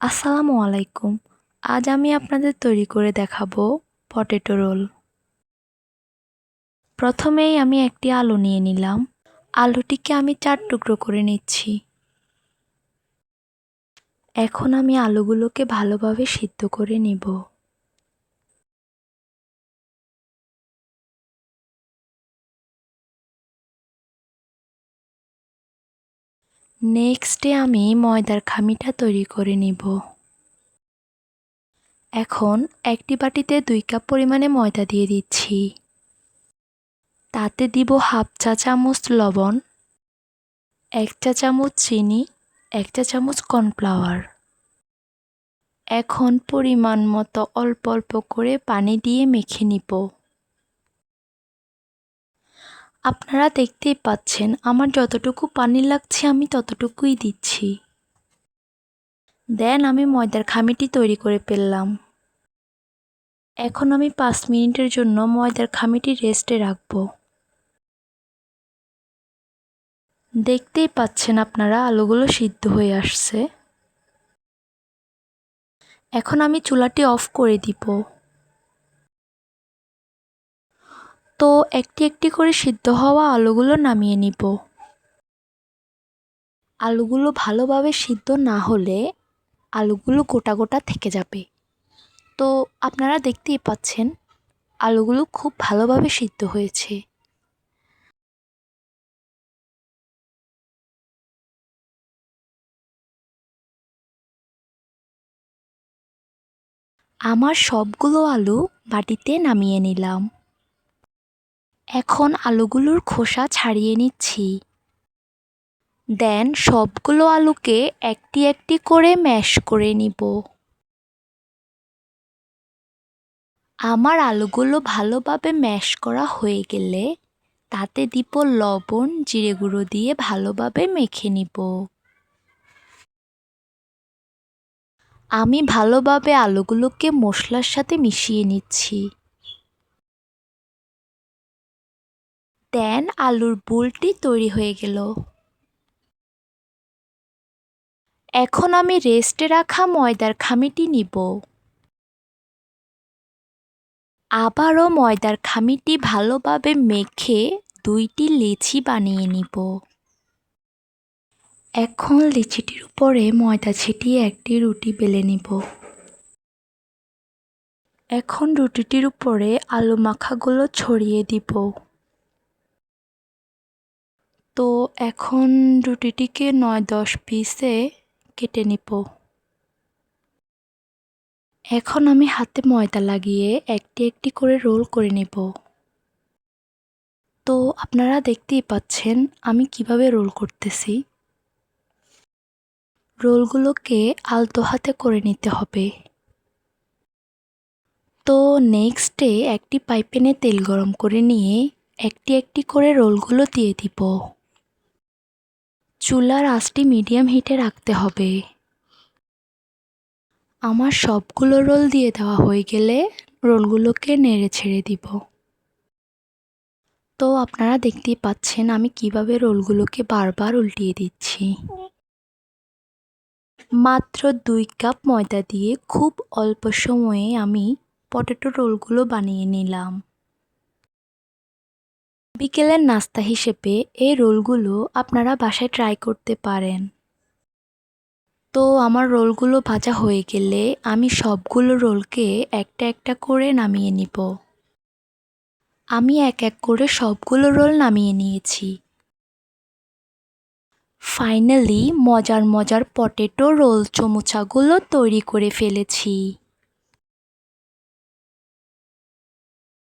আসসালামু আলাইকুম আজ আমি আপনাদের তৈরি করে দেখাবো পটেটো রোল। প্রথমেই আমি একটি আলু নিয়ে নিলাম। আলুটিকে আমি চার টুকরো করে নিচ্ছি। এখন আমি আলুগুলোকে ভালোভাবে সিদ্ধ করে নিব। নেক্সটে আমি ময়দার খামিটা তৈরি করে নিব। এখন একটি বাটিতে দুই কাপ পরিমাণে ময়দা দিয়ে দিচ্ছি। তাতে দিব হাফ চা চামচ লবণ, এক চা চামচ চিনি, এক চা চামচ কর্নফ্লাওয়ার। এখন পরিমাণ মতো অল্প অল্প করে পানি দিয়ে মেখে নিব। আপনারা দেখতেই পাচ্ছেন, আমার যতটুকু পানি লাগছে আমি ততটুকুই দিচ্ছি। দেন আমি ময়দার খামিটি তৈরি করে ফেললাম। এখন আমি পাঁচ মিনিটের জন্য ময়দার খামিটি রেস্টে রাখব। দেখতেই পাচ্ছেন আপনারা আলুগুলো সিদ্ধ হয়ে আসছে। এখন আমি চুলাটি অফ করে দিব। তো একটি একটি করে সিদ্ধ হওয়া আলুগুলো নামিয়ে নিব। আলুগুলো ভালোভাবে সিদ্ধ না হলে আলুগুলো গোটা গোটা থেকে যাবে। তো আপনারা দেখতেই পাচ্ছেন, আলুগুলো খুব ভালোভাবে সিদ্ধ হয়েছে। আমার সবগুলো আলু বাটিতে নামিয়ে নিলাম। এখন আলুগুলোর খোসা ছাড়িয়ে নিচ্ছি। দেন সবগুলো আলুকে একটি একটি করে ম্যাশ করে নিব। আমার আলুগুলো ভালোভাবে ম্যাশ করা হয়ে গেলে তাতে দিব লবণ, জিরে গুঁড়ো দিয়ে ভালোভাবে মেখে নিব। আমি ভালোভাবে আলুগুলোকে মশলার সাথে মিশিয়ে নিচ্ছি। দেন আলুর বুলটি তৈরি হয়ে গেল। এখন আমি রেস্টে রাখা ময়দার খামিটি নিব। আবারও ময়দার খামিটি ভালোভাবে মেখে দুইটি লিচি বানিয়ে নিব। এখন লিচিটির উপরে ময়দা ছিটিয়ে একটি রুটি বেলে নিব। এখন রুটিটির উপরে আলু মাখাগুলো ছড়িয়ে দিব। তো এখন রুটিটিকে নয় দশ পিসে কেটে নিব। এখন আমি হাতে ময়দা লাগিয়ে একটি একটি করে রোল করে নেব। তো আপনারা দেখতেই পাচ্ছেন আমি কীভাবে রোল করতেছি। রোলগুলোকে আলতো হাতে করে নিতে হবে। তো নেক্সটে একটি পাইপেনে তেল গরম করে নিয়ে একটি একটি করে রোলগুলো দিয়ে দিব। চুলার আঁচটি মিডিয়াম হিটে রাখতে হবে। আমার সবগুলো রোল দিয়ে দেওয়া হয়ে গেলে রোলগুলোকে নেড়ে ছেড়ে দিব। তো আপনারা দেখতেই পাচ্ছেন আমি কীভাবে রোলগুলোকে বারবার উল্টিয়ে দিচ্ছি। মাত্র দুই কাপ ময়দা দিয়ে খুব অল্প সময়ে আমি পটেটো রোলগুলো বানিয়ে নিলাম। বিকেলের নাস্তা হিসেবে এই রোলগুলো আপনারা বাসায় ট্রাই করতে পারেন। তো আমার রোলগুলো ভাজা হয়ে গেলে আমি সবগুলো রোলকে একটা একটা করে নামিয়ে নিব। আমি এক এক করে সবগুলো রোল নামিয়ে নিয়েছি। ফাইনালি মজার মজার পটেটো রোল চমুচাগুলো তৈরি করে ফেলেছি।